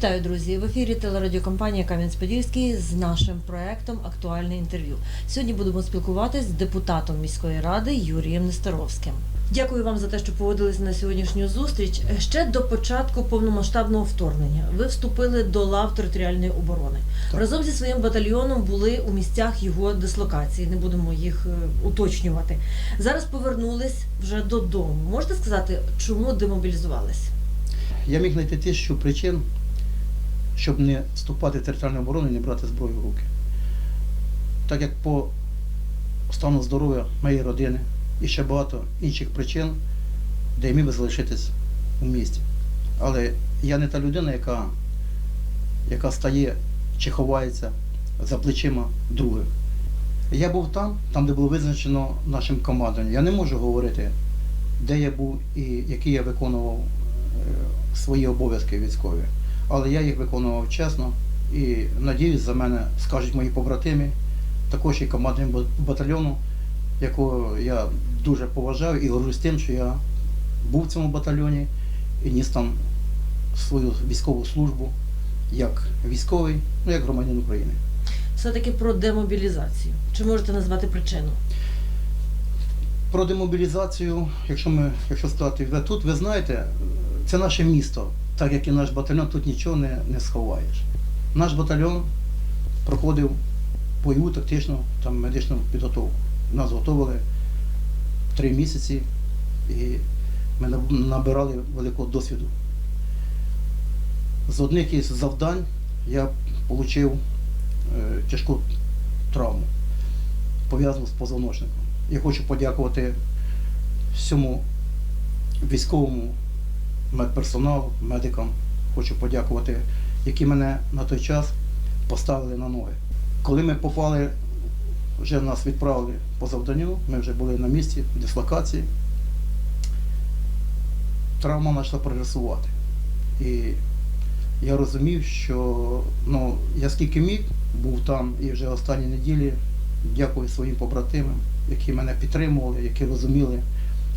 Вітаю, друзі! В ефірі телерадіокомпанія Кам'янець-Подільський з нашим проектом Актуальне інтерв'ю. Сьогодні будемо спілкуватись з депутатом міської ради Юрієм Нестеровським. Дякую вам за те, що поводилися на сьогоднішню зустріч. Ще до початку повномасштабного вторгнення ви вступили до лав територіальної оборони. Так. Разом зі своїм батальйоном були у місцях його дислокації. Не будемо їх е, уточнювати. Зараз повернулись вже додому. Можете сказати, чому демобілізувались? Я міг знайти тисячу причин, щоб не вступати в територіальну оборону і не брати зброю в руки. Так як по стану здоров'я моєї родини і ще багато інших причин, де я міг би залишитись у місті. Але я не та людина, яка, яка стає чи ховається за плечима других. Я був там, там, де було визначено нашим командуванням. Я не можу говорити, де я був і які я виконував е, свої обов'язки військові. Але я їх виконував чесно і надіюсь, за мене скажуть мої побратими, також і командир батальйону, якого я дуже поважаю і горжусь тим, що я був в цьому батальйоні і ніс там свою військову службу як військовий, ну як громадянин України. Все-таки про демобілізацію. Чи можете назвати причину? Про демобілізацію, якщо ми, якщо сказати, тут, ви знаєте, це наше місто, так як і наш батальйон, тут нічого не, не сховаєш. Наш батальйон проходив бойову тактичну там, медичну підготовку. Нас готували три місяці і ми набирали великого досвіду. З одних із завдань я отримав е, тяжку травму, пов'язану з позвоночником. Я хочу подякувати всьому військовому медперсоналу, медикам. Хочу подякувати, які мене на той час поставили на ноги. Коли ми попали, вже нас відправили по завданню, ми вже були на місці дислокації. Травма почала прогресувати. І я розумів, що ну, я скільки міг, був там і вже останні неділі дякую своїм побратимам, які мене підтримували, які розуміли,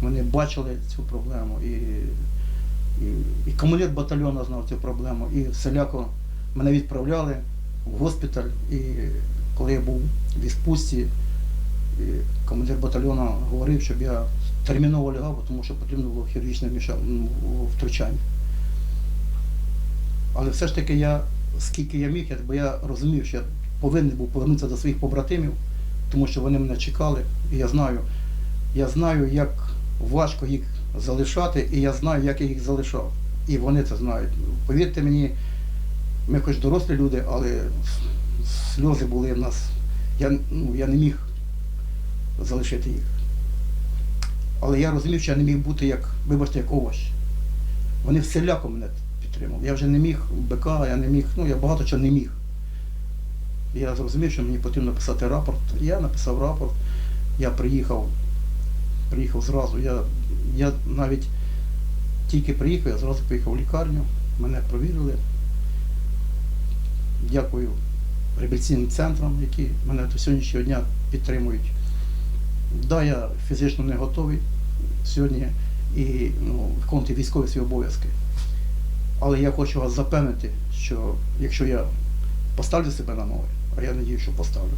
вони бачили цю проблему. І, і, і командир батальйону знав цю проблему, і всіляко мене відправляли в госпіталь. І коли я був в відпустці, командир батальйону говорив, щоб я терміново лягав, тому що потрібно було хірургічне втручання. Але все ж таки я, скільки я міг, бо я розумів, що я повинен був повернутися до своїх побратимів, тому що вони мене чекали, і я знаю, я знаю, як важко їх залишати, і я знаю, як я їх залишав. І вони це знають. Повірте мені, ми хоч дорослі люди, але сльози були в нас. Я, ну, я не міг залишити їх. Але я розумів, що я не міг бути як, вибачте, як овощ. Вони всіляко мене підтримували. Я вже не міг БК, я не міг, ну я багато чого не міг. Я зрозумів, що мені потрібно писати рапорт. Я написав рапорт, я приїхав, приїхав зразу. Я, я навіть тільки приїхав, я зразу поїхав в лікарню, мене провірили. Дякую реабілітаційним центрам, які мене до сьогоднішнього дня підтримують. Да, я фізично не готовий сьогодні і ну, виконувати військові свої обов'язки. Але я хочу вас запевнити, що якщо я поставлю себе на ноги, а я надію, що поставлю,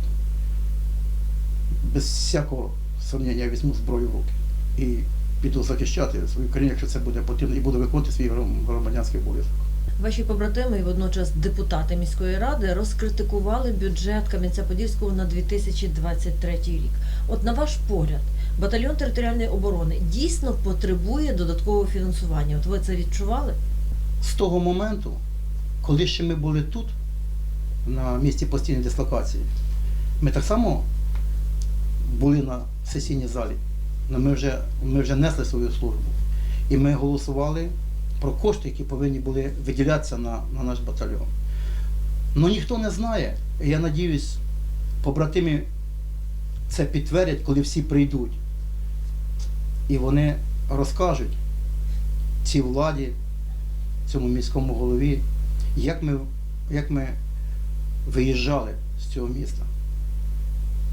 без всякого сумніння я візьму зброю в руки і піду захищати свою країну, якщо це буде потрібно, і буду виконувати свій громадянський обов'язок. Ваші побратими і водночас депутати міської ради розкритикували бюджет Кам'янця-Подільського на 2023 рік. От на ваш погляд, батальйон територіальної оборони дійсно потребує додаткового фінансування. От ви це відчували? з того моменту, коли ще ми були тут, на місці постійної дислокації, ми так само були на сесійній залі, але ми вже, ми вже несли свою службу. І ми голосували про кошти, які повинні були виділятися на, на наш батальйон. Ну ніхто не знає, я надіюсь, побратими це підтвердять, коли всі прийдуть. І вони розкажуть цій владі, цьому міському голові, як ми, як ми виїжджали з цього міста,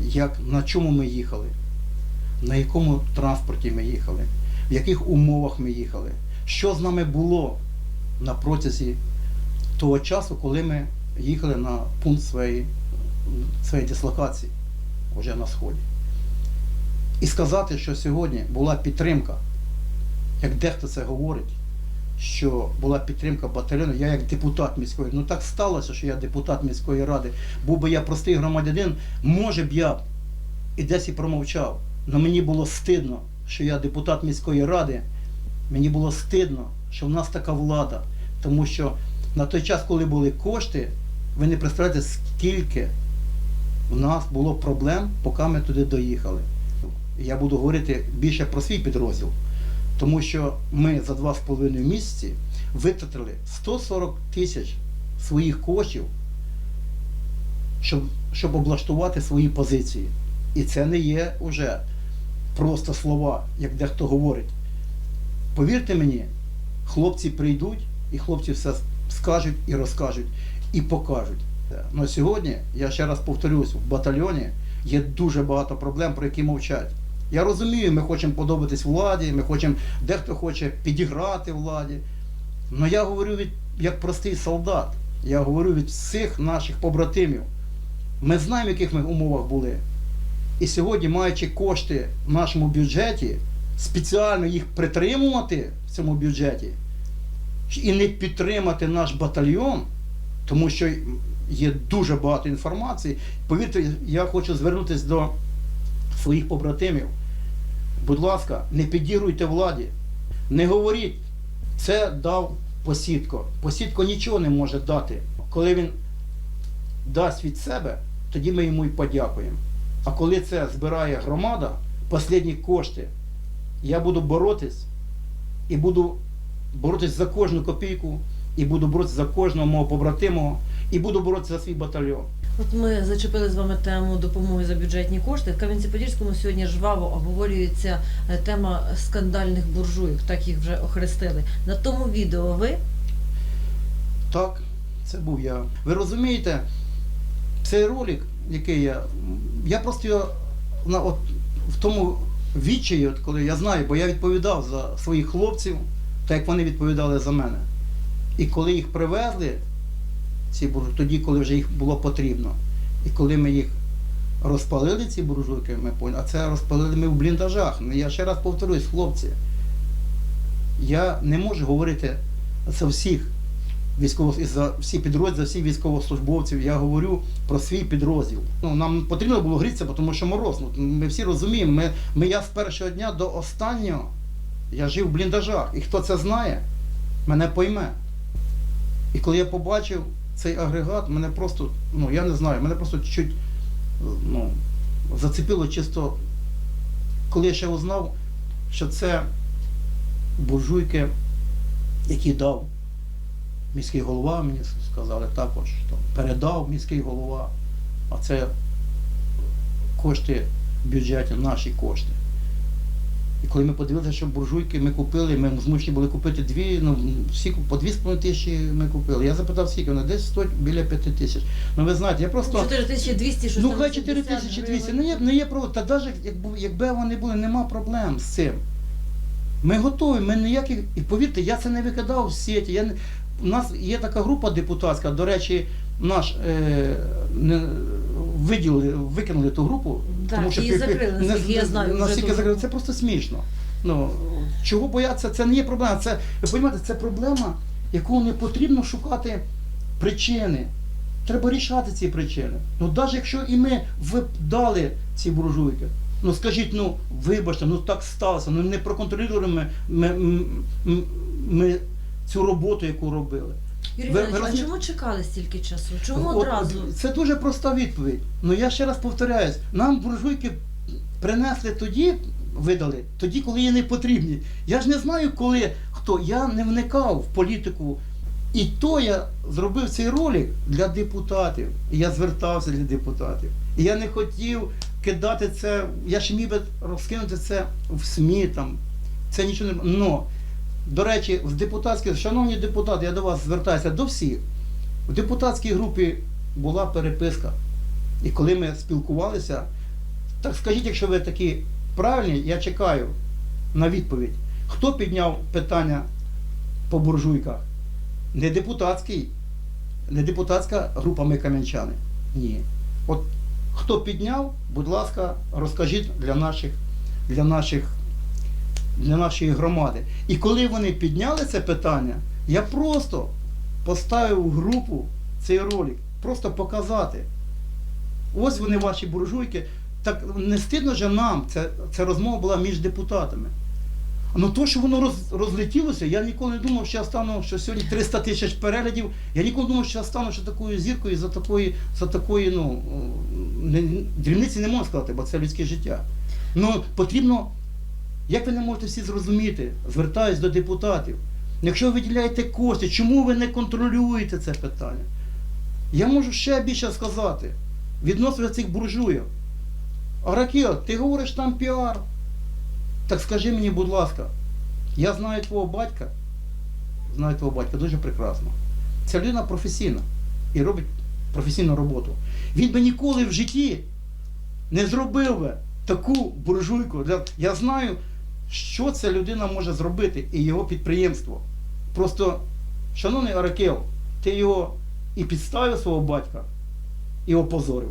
як, на чому ми їхали, на якому транспорті ми їхали, в яких умовах ми їхали, що з нами було на протязі того часу, коли ми їхали на пункт своєї, своєї дислокації вже на сході. І сказати, що сьогодні була підтримка, як дехто це говорить, що була підтримка батальйону, я як депутат міської, ради. ну так сталося, що я депутат міської ради, був би я простий громадянин, може б я і десь і промовчав. Але мені було стидно, що я депутат міської ради, мені було стидно, що в нас така влада. Тому що на той час, коли були кошти, ви не представляєте, скільки в нас було проблем, поки ми туди доїхали. Я буду говорити більше про свій підрозділ, тому що ми за два з половиною місяці витратили 140 тисяч своїх коштів, щоб, щоб облаштувати свої позиції. І це не є вже просто слова, як дехто говорить. Повірте мені, хлопці прийдуть і хлопці все скажуть і розкажуть, і покажуть. На сьогодні, я ще раз повторюсь, в батальйоні є дуже багато проблем, про які мовчать. Я розумію, ми хочемо подобатись владі, ми хочемо, дехто хоче підіграти владі. Але я говорю від, як простий солдат, я говорю від всіх наших побратимів. Ми знаємо, в яких ми умовах були. І сьогодні, маючи кошти в нашому бюджеті, спеціально їх притримувати в цьому бюджеті і не підтримати наш батальйон, тому що є дуже багато інформації. Повірте, я хочу звернутися до своїх побратимів. Будь ласка, не підігруйте владі, не говоріть, це дав посідко. Посідко нічого не може дати. Коли він дасть від себе, тоді ми йому і подякуємо. А коли це збирає громада, останні кошти, я буду боротись і буду боротись за кожну копійку, і буду боротися за кожного мого побратимого, і буду боротися за свій батальйон. От ми зачепили з вами тему допомоги за бюджетні кошти. В Кам'янці-Подільському сьогодні жваво обговорюється е, тема скандальних буржуїв, так їх вже охрестили. На тому відео ви Так, це був я. Ви розумієте, цей ролик, який я. Я просто його на, от, в тому відчаї, от, коли я знаю, бо я відповідав за своїх хлопців, так як вони відповідали за мене. І коли їх привезли, ці буржуйки, тоді, коли вже їх було потрібно, і коли ми їх розпалили, ці буржуйки, ми поняли, а це розпалили ми в бліндажах. Ну, Я ще раз повторюсь, хлопці, я не можу говорити за всіх військово за всі підрозділи, всіх військовослужбовців. Я говорю про свій підрозділ. Ну, нам потрібно було грітися, тому що мороз. Ну, ми всі розуміємо, ми, ми, я з першого дня до останнього я жив в бліндажах. І хто це знає, мене пойме. І коли я побачив цей агрегат, мене просто, ну я не знаю, мене просто чуть ну, зацепило чисто, коли я ще узнав, що це буржуйки, які дав міський голова, мені сказали також, що передав міський голова, а це кошти в бюджеті, наші кошти. І коли ми подивилися, що буржуйки ми купили, ми змушені були купити дві, ну всі по дві з половиною тисячі ми купили. Я запитав, скільки вони десь стоять біля п'яти тисяч. Ну ви знаєте, я просто. 4200 що Ну хай 70 4200, гривень. не є, не є про та навіть якби, якби вони були, нема проблем з цим. Ми готові, ми ніяких. І повірте, я це не викидав в сіті. Я не... У нас є така група депутатська, до речі, наш е, не, виділили, викинули ту групу, Так, її пі- пі- закрили, не- наскільки я знаю, вже Наскільки закрили, це просто смішно. Ну, чого боятися? Це не є проблема. Це, ви розумієте, це проблема, яку не потрібно шукати причини. Треба рішати ці причини. Ну, навіть якщо і ми ви дали ці буржуйки, ну скажіть, ну вибачте, ну так сталося, ну не проконтролюємо ми, ми, ми, ми цю роботу, яку робили. Юрій Ви- ви Іванович, а чому чекали стільки часу? Чому От, одразу? Це дуже проста відповідь. Ну я ще раз повторяюсь, нам буржуйки принесли тоді, видали, тоді, коли є не потрібні. Я ж не знаю, коли хто. Я не вникав в політику. І то я зробив цей ролик для депутатів. І я звертався для депутатів. І я не хотів кидати це. Я ж міг би розкинути це в СМІ там. Це нічого не. Но, до речі, в депутатській, шановні депутати, я до вас звертаюся до всіх. В депутатській групі була переписка. І коли ми спілкувалися, так скажіть, якщо ви такі правильні, я чекаю на відповідь. Хто підняв питання по буржуйках? Не депутатський не депутатська група ми кам'янчани. Ні. От хто підняв, будь ласка, розкажіть для наших, для наших, для нашої громади. І коли вони підняли це питання, я просто поставив в групу цей ролик, просто показати. Ось вони ваші буржуйки. Так не стидно же нам, це розмова була між депутатами. Ну то, що воно роз, розлетілося, я ніколи не думав, що я стану, що сьогодні 300 тисяч переглядів. Я ніколи не думав, що я стану що такою зіркою за такої, за такої, ну, не, дрібниці не можна сказати, бо це людське життя. Ну потрібно, як ви не можете всі зрозуміти, звертаюсь до депутатів. Якщо ви виділяєте кошти, чому ви не контролюєте це питання? Я можу ще більше сказати відносно цих буржуїв. Аракіо, ти говориш там піар. Так скажи мені, будь ласка, я знаю твого батька, знаю твого батька дуже прекрасно. Ця людина професійна і робить професійну роботу. Він би ніколи в житті не зробив би таку буржуйку. Я знаю, що ця людина може зробити і його підприємство. Просто, шановний Аракел, ти його і підставив свого батька, і опозорив.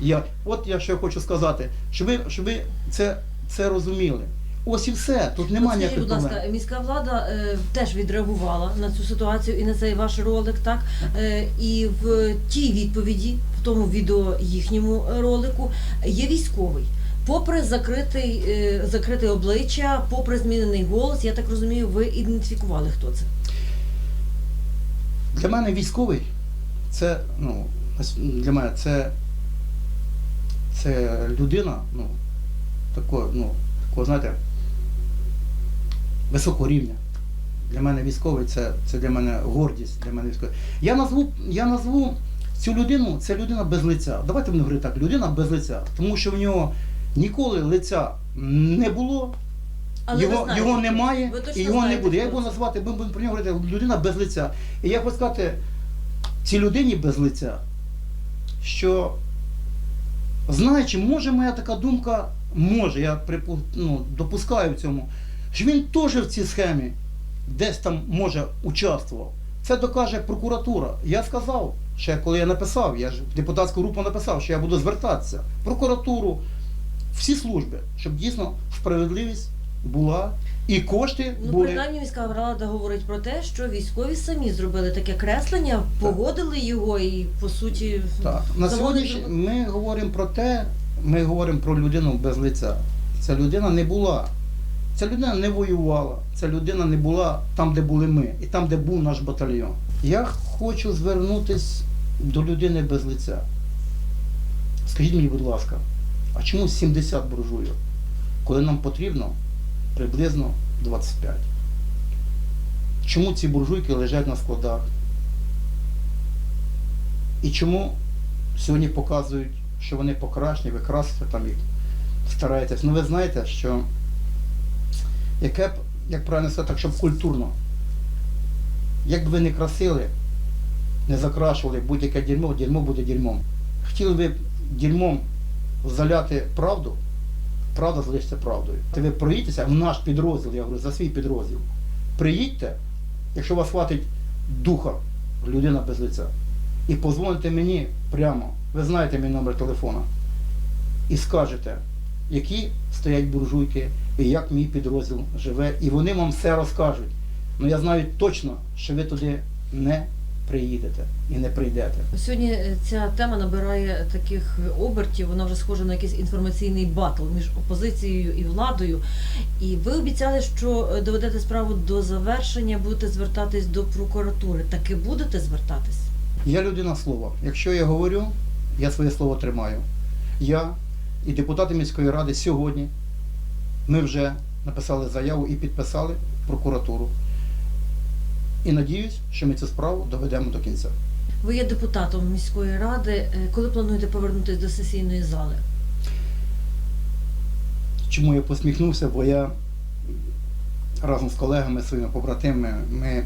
Я, от я що хочу сказати, щоб ви, щоб ви це, це розуміли. Ось і все, тут немає ніяких будь ласка, проблем. міська влада е, теж відреагувала на цю ситуацію і на цей ваш ролик, так? Е, і в тій відповіді, в тому відео їхньому ролику, є військовий. Попри закритий, е, закрите обличчя, попри змінений голос, я так розумію, ви ідентифікували, хто це. Для мене військовий це, ну, для мене це, це людина, ну, такого, ну, такого, знаєте, високого рівня. Для мене військовий це, це для мене гордість, для мене військовий. Я назву, я назву цю людину, це людина без лиця. Давайте будемо говорити так, людина без лиця. Тому що в нього ніколи лиця не було, Але ви його, знаєте, його немає ви точно і його не знаєте, буде. Я хто його це. назвати, ми будемо про нього говорити людина без лиця. І я хочу сказати цій людині без лиця, що знаючи, може моя така думка, може, я припу- ну, допускаю в цьому, що він теж в цій схемі десь там може участвував. Це докаже прокуратура. Я сказав, ще коли я написав, я ж в депутатську групу написав, що я буду звертатися в прокуратуру, всі служби, щоб дійсно справедливість була і кошти Ну, були. принаймні міська рада говорить про те, що військові самі зробили таке креслення, погодили його і по суті Так. На сьогодні до- ми говоримо про те, ми говоримо про людину без лиця. Ця людина не була. Ця людина не воювала, ця людина не була там, де були ми, і там, де був наш батальйон. Я хочу звернутися до людини без лиця. Скажіть мені, будь ласка, а чому 70 буржуйок, коли нам потрібно приблизно 25? Чому ці буржуйки лежать на складах? І чому сьогодні показують, що вони покращені, ви красите там їх, стараєтесь. Ну ви знаєте, що яке б, як правильно сказати, так, щоб культурно. Як би ви не красили, не закрашували будь-яке дерьмо, дерьмо буде дерьмом. Хотіли ви дерьмом заляти правду, правда залишиться правдою. Ти ви проїдьтеся в наш підрозділ, я говорю, за свій підрозділ. Приїдьте, якщо вас хватить духа, людина без лиця, і позвоните мені прямо, ви знаєте мій номер телефона, і скажете, які стоять буржуйки, і як мій підрозділ живе, і вони вам все розкажуть. Ну я знаю точно, що ви туди не приїдете і не прийдете. Сьогодні е, ця тема набирає таких обертів, вона вже схожа на якийсь інформаційний батл між опозицією і владою. І ви обіцяли, що е, доведете справу до завершення, будете звертатись до прокуратури. Таки будете звертатись? Я людина слова. Якщо я говорю, я своє слово тримаю. Я і депутати міської ради сьогодні ми вже написали заяву і підписали прокуратуру. І надіюсь, що ми цю справу доведемо до кінця. Ви є депутатом міської ради. Е, Коли плануєте повернутися до сесійної зали? Чому я посміхнувся? Бо я разом з колегами, своїми побратимами, ми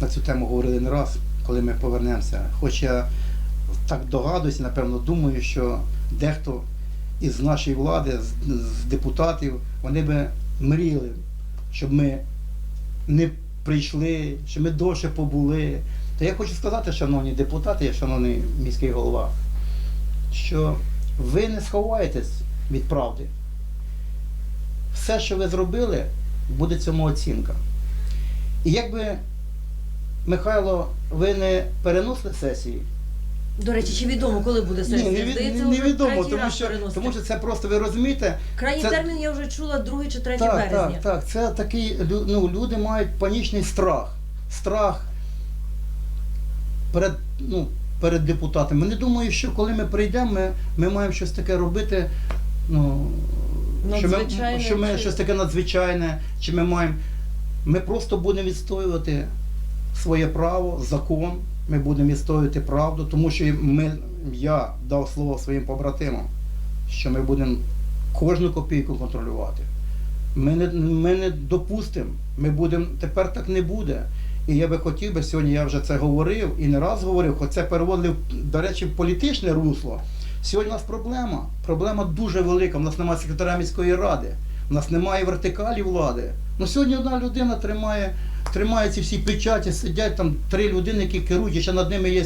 на цю тему говорили не раз, коли ми повернемося. Хоч я так догадуюсь, напевно, думаю, що дехто із нашої влади, з, з депутатів, вони би мріяли, щоб ми не прийшли, що ми довше побули. То я хочу сказати, шановні депутати, шановний міський голова, що ви не сховаєтесь від правди. Все, що ви зробили, буде цьому оцінка. І якби, Михайло, ви не переносили сесії, До речі, чи відомо, коли буде сесія? ні, не, Здається, не, невідомо, тому що, тому що це просто ви розумієте, Крайній це- термін я вже чула 2 чи 3 так, березня. так, так. Це такий, ну, люди мають панічний страх. Страх перед, ну, перед депутатами. Вони думають, що коли ми прийдемо, ми, ми маємо щось таке робити. Ну, що ми, що ми чи- щось таке надзвичайне, чи ми маємо. Ми просто будемо відстоювати своє право, закон, ми будемо відстоювати правду, тому що ми, я дав слово своїм побратимам, що ми будемо кожну копійку контролювати. Ми не, ми не допустимо, ми будемо, тепер так не буде. І я би хотів би сьогодні, я вже це говорив і не раз говорив, хоч це переводив, до речі, в політичне русло. Сьогодні у нас проблема. Проблема дуже велика. У нас немає секретаря міської ради, у нас немає вертикалі влади. Ну сьогодні одна людина тримає, тримає ці всі печаті, сидять там три людини, які керують, і ще над ними є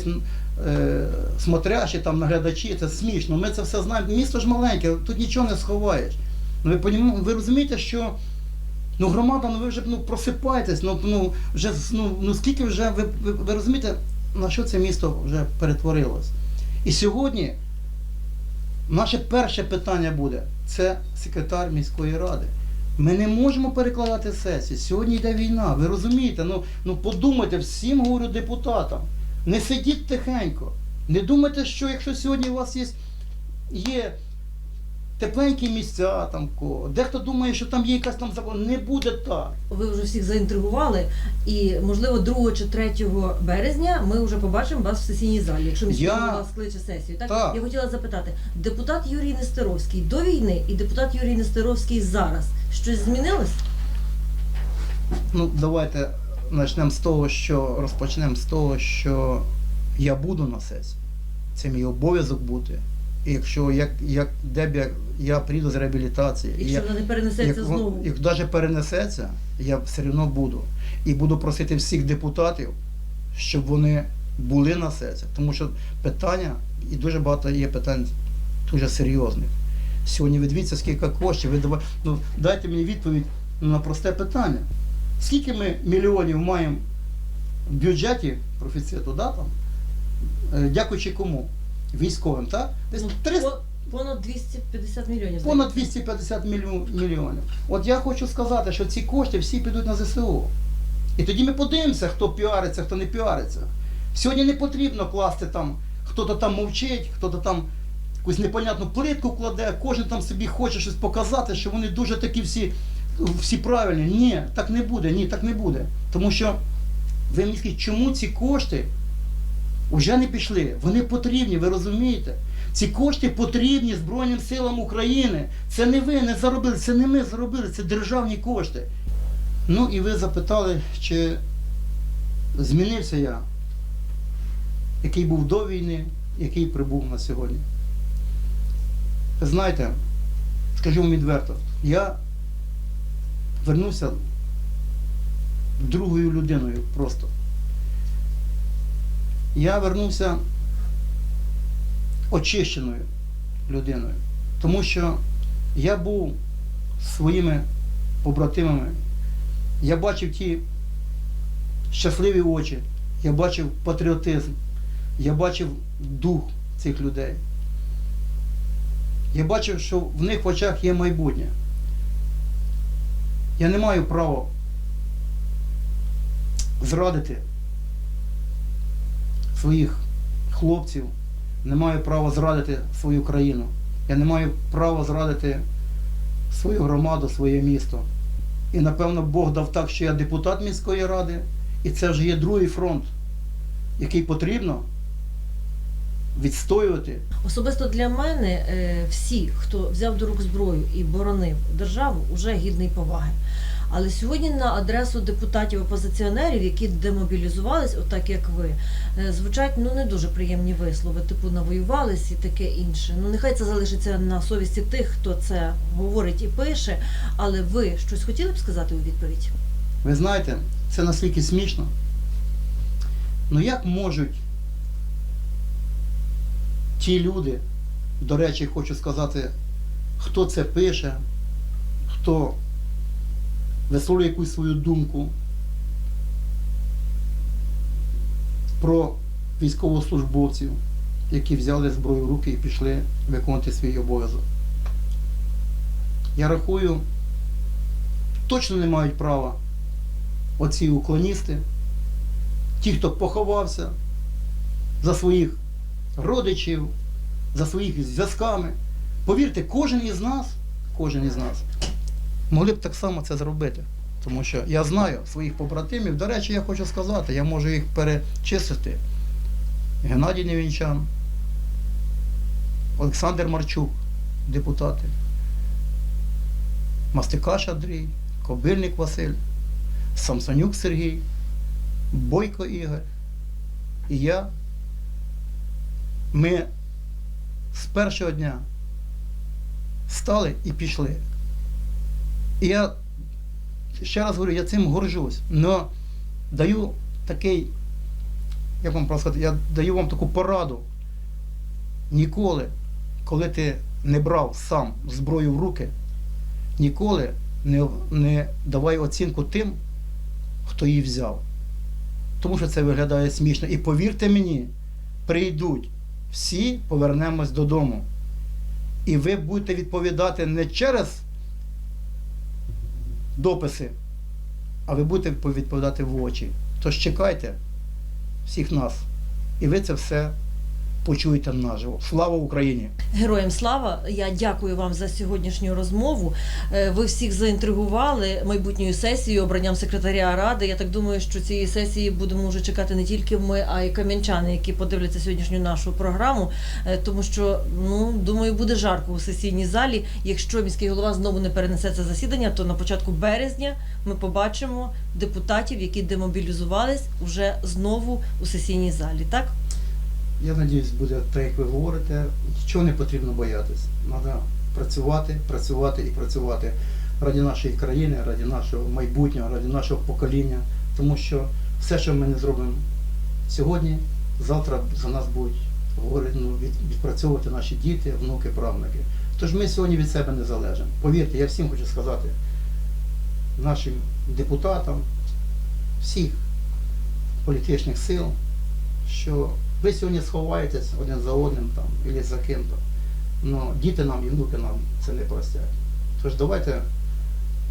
е, смотрящі, там наглядачі. Це смішно. Ми це все знаємо. Місто ж маленьке, тут нічого не сховаєш. Ну, ви, ви розумієте, що ну, громада, ну ви вже ну, просипаєтесь, ну, ну, вже, ну, ну скільки вже, ви, ви, ви розумієте, на що це місто вже перетворилось. І сьогодні наше перше питання буде це секретар міської ради. Ми не можемо перекладати сесії. Сьогодні йде війна. Ви розумієте? Ну, ну подумайте, всім говорю депутатам. Не сидіть тихенько. Не думайте, що якщо сьогодні у вас є, є тепленькі місця, там кого. Дехто думає, що там є якась там закон. Не буде так. Ви вже всіх заінтригували, і можливо 2 чи 3 березня ми вже побачимо вас в сесійній залі, якщо міський Я- голова скличе сесію. Так? Так. я хотіла запитати, депутат Юрій Нестеровський до війни і депутат Юрій Нестеровський зараз щось змінилось? Ну, давайте почнемо з того, що розпочнемо з того, що я буду на сесії. Це мій обов'язок бути. І якщо як, як де б я, я прийду з реабілітації, Якщо я, вона не перенесеться як, знову. як навіть перенесеться, я все одно буду. І буду просити всіх депутатів, щоб вони були на сесії. Тому що питання, і дуже багато є питань дуже серйозних. Сьогодні ви дивіться, скільки коштів. Ви дава- ну, дайте мені відповідь на просте питання. Скільки ми мільйонів маємо в бюджеті профіциту, да, там? Е, дякуючи кому? Військовим, так? Десь Ну, 300, понад 250 мільйонів. понад 250 мільйонів. От я хочу сказати, що ці кошти всі підуть на ЗСУ. І тоді ми подивимося, хто піариться, хто не піариться. Сьогодні не потрібно класти там, хто-то там мовчить, хто-то там якусь непонятну плитку кладе, кожен там собі хоче щось показати, що вони дуже такі всі, всі правильні. Ні, так не буде, ні, так не буде. Тому що ви мені скажіть, чому ці кошти вже не пішли? Вони потрібні, ви розумієте? Ці кошти потрібні Збройним силам України. Це не ви не заробили, це не ми заробили, це державні кошти. Ну і ви запитали, чи змінився я, який був до війни, який прибув на сьогодні. Знаєте, скажу вам відверто, я вернувся другою людиною просто. Я вернувся очищеною людиною. Тому що я був своїми побратимами, я бачив ті щасливі очі, я бачив патріотизм, я бачив дух цих людей. Я бачив, що в них в очах є майбутнє. Я не маю права зрадити своїх хлопців, не маю права зрадити свою країну. Я не маю права зрадити свою громаду, своє місто. І напевно Бог дав так, що я депутат міської ради, і це вже є другий фронт, який потрібно відстоювати. Особисто для мене е, всі, хто взяв до рук зброю і боронив державу, уже гідний поваги. Але сьогодні на адресу депутатів-опозиціонерів, які демобілізувались, отак як ви, е, звучать ну не дуже приємні вислови, типу навоювались і таке інше. Ну нехай це залишиться на совісті тих, хто це говорить і пише. Але ви щось хотіли б сказати у відповідь? Ви знаєте, це настільки смішно. Ну як можуть ті люди, до речі, хочу сказати, хто це пише, хто висловлює якусь свою думку про військовослужбовців, які взяли зброю в руки і пішли виконувати свій обов'язок. Я рахую, точно не мають права оці уклоністи, ті, хто поховався за своїх родичів, за своїх зв'язками. Повірте, кожен із нас, кожен із нас могли б так само це зробити. Тому що я знаю своїх побратимів. До речі, я хочу сказати, я можу їх перечислити. Геннадій Невінчан, Олександр Марчук, депутати, Мастикаш Андрій, Кобильник Василь, Самсонюк Сергій, Бойко Ігор і я. Ми з першого дня стали і пішли. І я ще раз говорю, я цим горжусь. Но даю такий, як вам сказати, я даю вам таку пораду. Ніколи, коли ти не брав сам зброю в руки, ніколи не, не давай оцінку тим, хто її взяв. Тому що це виглядає смішно. І повірте мені, прийдуть, всі повернемось додому. І ви будете відповідати не через дописи, а ви будете відповідати в очі. Тож чекайте всіх нас. І ви це все почуєте наживо. Слава Україні! Героям слава! Я дякую вам за сьогоднішню розмову. Е, Ви всіх заінтригували майбутньою сесією, обранням секретаря ради. Я так думаю, що цієї сесії будемо вже чекати не тільки ми, а й кам'янчани, які подивляться сьогоднішню нашу програму. Е, Тому що ну думаю, буде жарко у сесійній залі. Якщо міський голова знову не перенесе це засідання, то на початку березня ми побачимо депутатів, які демобілізувались уже знову у сесійній залі. Так Я надіюсь, буде так, як ви говорите, нічого не потрібно боятися. Треба працювати, працювати і працювати раді нашої країни, раді нашого майбутнього, раді нашого покоління. Тому що все, що ми не зробимо сьогодні, завтра за нас будуть говорити, ну, від- відпрацьовувати наші діти, внуки, правнуки. Тож ми сьогодні від себе не залежимо. Повірте, я всім хочу сказати, нашим депутатам, всіх політичних сил, що ви сьогодні сховаєтесь один за одним там, або за ким-то. Но діти нам і внуки нам це не простять. Тож давайте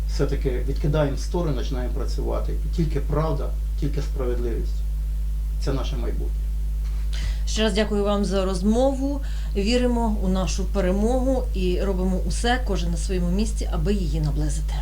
все-таки відкидаємо в сторону, починаємо працювати. Тільки правда, тільки справедливість. Це наше майбутнє. Ще раз дякую вам за розмову. Віримо у нашу перемогу і робимо усе, кожен на своєму місці, аби її наблизити.